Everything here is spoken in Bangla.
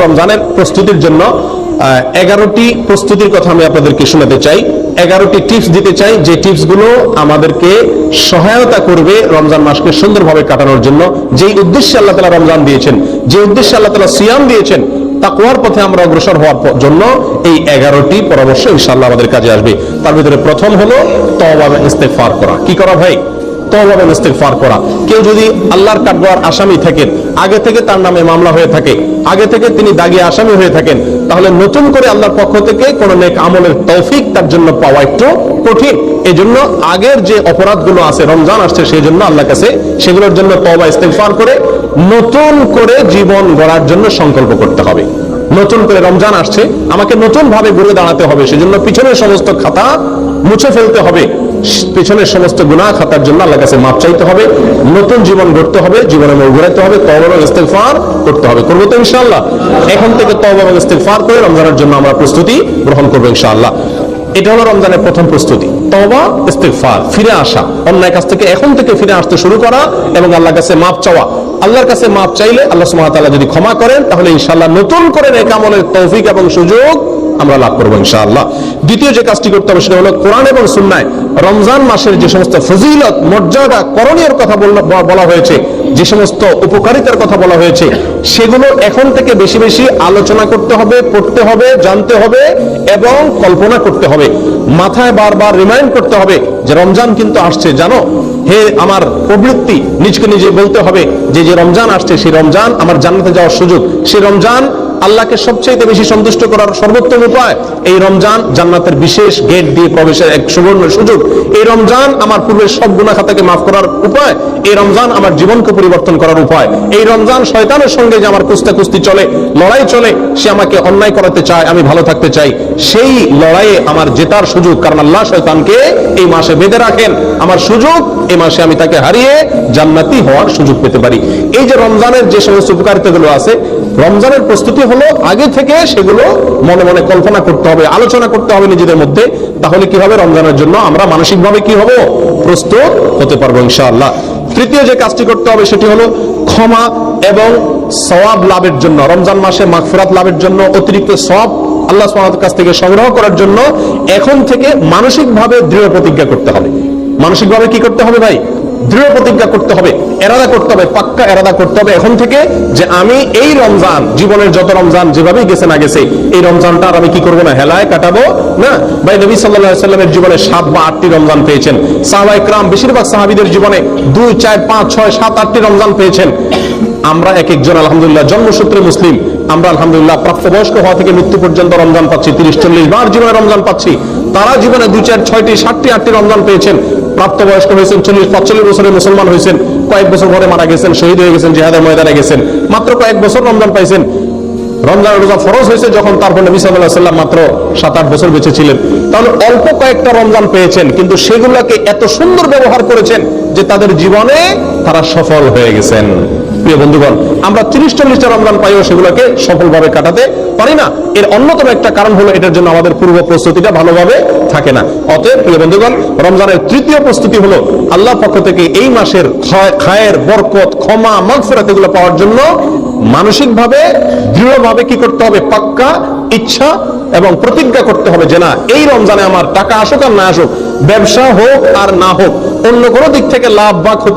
রমজানের প্রস্তুতির জন্য এগারোটি প্রস্তুতির কথা আমি আপনাদেরকে শোনাতে চাই। এগারোটি টিপস দিতে চাই, যে টিপসগুলো আমাদেরকে সহায়তা করবে রমজান মাসকে সুন্দরভাবে কাটানোর জন্য। যেই উদ্দেশ্যে আল্লাহ তালা রমজান দিয়েছেন, যে উদ্দেশ্যে আল্লাহ তালা সিয়াম দিয়েছেন তাকুয়ার পথে আমরা অগ্রসর হওয়ার জন্য এই এগারোটি পরামর্শ ইনশাল্লাহ আমাদের কাজে আসবে। তার ভিতরে প্রথম হলো তওবা এবং ইস্তেগফার করা। কি করা ভাই? তওবা এবং ইস্তেগফার করা। কেউ যদি আল্লাহর কাঠগড়ার আসামি থাকেন আগে থেকে তার নামে মামলা হয়ে থাকে, আগে থেকে তিনি দাগি আসামি হয়ে থাকেন, তাহলে নতুন করে আল্লাহর পক্ষ থেকে নেক আমলের তৌফিক তার জন্য পাওয়া একটু কঠিন। এই জন্য আগের যে অপরাধগুলো আছে, রমজান আসছে সেই জন্য আল্লাহ কাছে সেগুলোর জন্য তওবা, ইস্তেগফার করে নতুন করে জীবন গড়ার জন্য সংকল্প করতে হবে। নতুন করে রমজান আসছে, আমাকে নতুন ভাবে ঘুরে দাঁড়াতে হবে, সেজন্য পিছনের সমস্ত খাতা মুছে ফেলতে হবে। পেছনের সমস্ত গুনাহ খাতার জন্য আল্লাহ কাছে মাপ চাইতে হবে, নতুন জীবন গড়তে হবে, জীবনে মোড় ঘুরাইতে হবে, তওবা এবং ইস্তেগফার করতে হবে। করব তো ইনশাআল্লাহ। এখন থেকে তওবা এবং ইস্তেগফার করে রমজানের জন্য আমরা প্রস্তুতি গ্রহণ করব ইনশাআল্লাহ। এটা হলো রমজানের প্রথম প্রস্তুতি। তওবা, ইস্তেগফার, ফিরে আসা। অন্যায় কাছ থেকে এখন থেকে ফিরে আসতে শুরু করা এবং আল্লাহর কাছে মাপ চাওয়া। আল্লাহর কাছে মাপ চাইলে আল্লাহ তাআলা যদি ক্ষমা করেন, তাহলে ইনশাল্লাহ নতুন করে নেক আমলের তৌফিক এবং সুযোগ আমরা লাভ করব ইনশাআল্লাহ। দ্বিতীয় যে কাজটি করতে হবে সেটা হলো কোরআন এবং সুন্নায় রমজান মাসের যে সমস্ত ফজিলত, মর্যাদা করণীয় কথা বলা হয়েছে, যে সমস্ত উপকারিতার কথা বলা হয়েছে, সেগুলো এখন থেকে বেশি বেশি আলোচনা করতে হবে, পড়তে হবে, জানতে হবে এবং কল্পনা করতে হবে। মাথায় বারবার রিমাইন্ড করতে হবে যে রমজান কিন্তু আসছে। জানো, হে আমার প্রবৃত্তি, নিজকে নিজে বলতে হবে যে যে রমজান আসছে, সেই রমজান আমার জান্নাতে যাওয়ার সুযোগ। সেই রমজান আল্লাহকে সবচেয়ে বেশি সন্তুষ্ট করার সর্বোত্তম উপায়, এই রমজান জান্নাতের বিশেষ গেট দিয়ে প্রবেশের এক সুবর্ণ সুযোগ। এই রমজান আমার পূর্বের সব গুণা খাতাকে মাফ করার উপায়, এই রমজান আমার জীবনকে পরিবর্তন করার উপায়। এই রমজান শয়তানের সঙ্গে যে আমার কুস্তা কুস্তি চলে, লড়াই চলে, সে আমাকে অন্যায় করাতে চায়, আমি ভালো থাকতে চাই। সেই লড়াইয়ে আমার জেতার সুযোগ, কারণ আল্লাহ শয়তানকে এই মাসে বেঁধে রাখেন। আমার সুযোগ, এই মাসে আমি তাকে হারিয়ে জান্নাতি হওয়ার সুযোগ পেতে পারি। এই যে রমজানের যে সমস্ত উপকারিতাগুলো আছে, রমজানের প্রস্তুতি হলো আগে থেকে সেগুলো মনে মনে কল্পনা করতে হবে, আলোচনা করতে হবে নিজেদের মধ্যে। তাহলে কি হবে? রমজানের জন্য আমরা মানসিকভাবে কি হব? প্রস্তুত হতে পারব ইনশাআল্লাহ। তৃতীয় যে কাজটি করতে হবে সেটি হলো ক্ষমা এবং সওয়াব লাভের জন্য, রমজান মাসে মাগফিরাত লাভের জন্য, অতিরিক্ত সওয়াব আল্লাহ সুবহানাহু কাছ থেকে সংগ্রহ করার জন্য এখন থেকে মানসিকভাবে দৃঢ় প্রতিজ্ঞা করতে হবে। মানসিকভাবে কি করতে হবে ভাই? দৃঢ় প্রতিজ্ঞা করতে হবে, এরাদা করতে হবে, পাক্কা এরাদা করতে হবে। এখন থেকে যে আমি এই রমজান, জীবনের যত রমজান যেভাবেই গেছে না গেছে, এই রমজানটা আর আমি কি করব না, হেলায় কাটাবো? না। ভাই, নবী সাল্লাহ সাল্লামের জীবনে সাত বা আটটি রমজান পেয়েছেন। সাহাবাই ক্রাম বেশিরভাগ সাহাবিদের জীবনে দুই, চার, পাঁচ, ছয়, সাত, আটটি রমজান পেয়েছেন। আমরা এক একজন, আলহামদুলিল্লাহ, জন্মসূত্রে মুসলিম। আমরা, আলহামদুলিল্লাহ, প্রাপ্তবয়স্ক হওয়া থেকে মৃত্যু পর্যন্ত রমজান পাচ্ছি, তিরিশ চল্লিশ বার জীবনে রমজান পাচ্ছি। তারা জীবনে দুই চার ছয়টি সাতটি আটটি রমজান পেয়েছেন। প্রাপ্তবয়স্ক হয়েছেন চল্লিশ পঁয়চল্লিশ বছরে মুসলমান হয়েছেন। কয়েক বছর পরে মারা গেছেন, শহীদ হয়ে গেছেন, জেহাদের ময়দানে গেছেন। মাত্র কয়েক বছর রমজান পাইছেন। রমজান রোজা ফরজ হয়েছে যখন তারপর নবী সাল্লাহ সাল্লাম মাত্র সাত আট বছর বেঁচে ছিলেন। তাহলে অল্প কয়েকটা রমজান পেয়েছেন, কিন্তু সেগুলোকে এত সুন্দর ব্যবহার করেছেন যে তাদের জীবনে তারা সফল হয়ে গেছেন। প্রিয় বন্ধুগণ, আমরা তিরিশ চল্লিশটা রমজান পাইও সেগুলোকে সফলভাবে কাটাতে পারি না। এর অন্যতম একটা কারণ হলো এটার জন্য আমাদের পূর্ব প্রস্তুতিটা ভালোভাবে থাকে না। অতএব প্রিয় বন্ধুগণ, রমজানের তৃতীয় প্রস্তুতি হলো আল্লাহ পক্ষ থেকে এই মাসের খায়ের বরকত, ক্ষমা, মাগফিরাত এগুলো পাওয়ার জন্য মানসিকভাবে, দৃঢ়ভাবে কি করতে হবে? পাক্কা, ইচ্ছা এবং প্রতিজ্ঞা করতে হবে যে না, এই রমজানে আমার টাকা আসুক আর না আসুক, ব্যবসা হোক আর না হোক, অন্য কোনো দিক থেকে লাভ বা